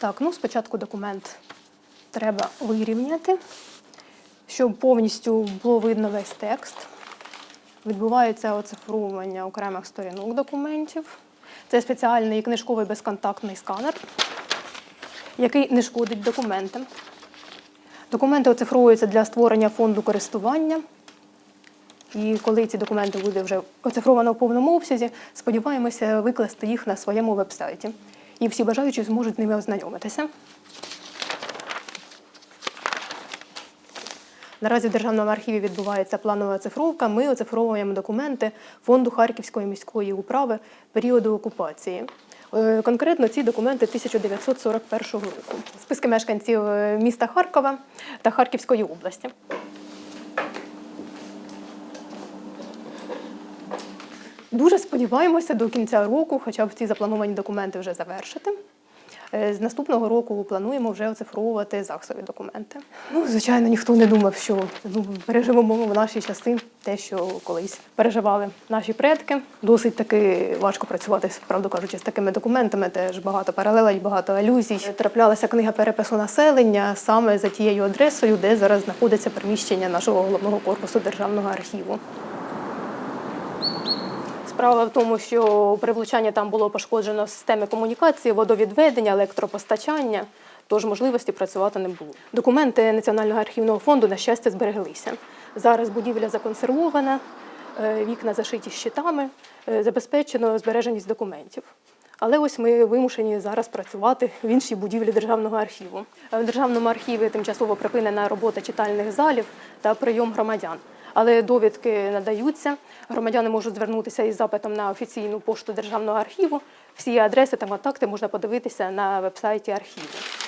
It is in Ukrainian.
Так, ну спочатку документ треба вирівняти, щоб повністю було видно весь текст. Відбувається оцифровування окремих сторінок документів. Це спеціальний книжковий безконтактний сканер, який не шкодить документам. Документи оцифровуються для створення фонду користування. І коли ці документи буде вже оцифровано в повному обсязі, сподіваємося викласти їх на своєму веб-сайті. І всі бажаючі зможуть з ними ознайомитися. Наразі в Державному архіві відбувається планова оцифровка. Ми оцифровуємо документи фонду Харківської міської управи періоду окупації. Е, Конкретно ці документи 1941 року. Списки мешканців е, міста Харкова та Харківської області. Дуже сподіваємося до кінця року, хоча б ці заплановані документи вже завершити. Е, З наступного року плануємо вже оцифровувати ЗАГСові документи. Ну, звичайно, ніхто не думав, що ну, переживемо в наші часи те, що колись переживали наші предки. Досить таки важко працювати, правду кажучи, з такими документами. Теж багато паралелей, багато алюзій. Траплялася книга перепису населення саме за тією адресою, де зараз знаходиться приміщення нашого головного корпусу державного архіву. Справа в тому, що при влучанні там було пошкоджено системи комунікації, водовідведення, електропостачання, тож можливості працювати не було. Документи Національного архівного фонду, на щастя, збереглися. Зараз будівля законсервована, е, вікна зашиті щитами, е, забезпечено збереженість документів. Але ось ми вимушені зараз працювати в іншій будівлі державного архіву. Е, В державному архіві тимчасово припинена робота читальних залів та прийом громадян. Але довідки надаються. Громадяни можуть звернутися із запитом на офіційну пошту державного архіву. Всі адреси та контакти можна подивитися на вебсайті архіву.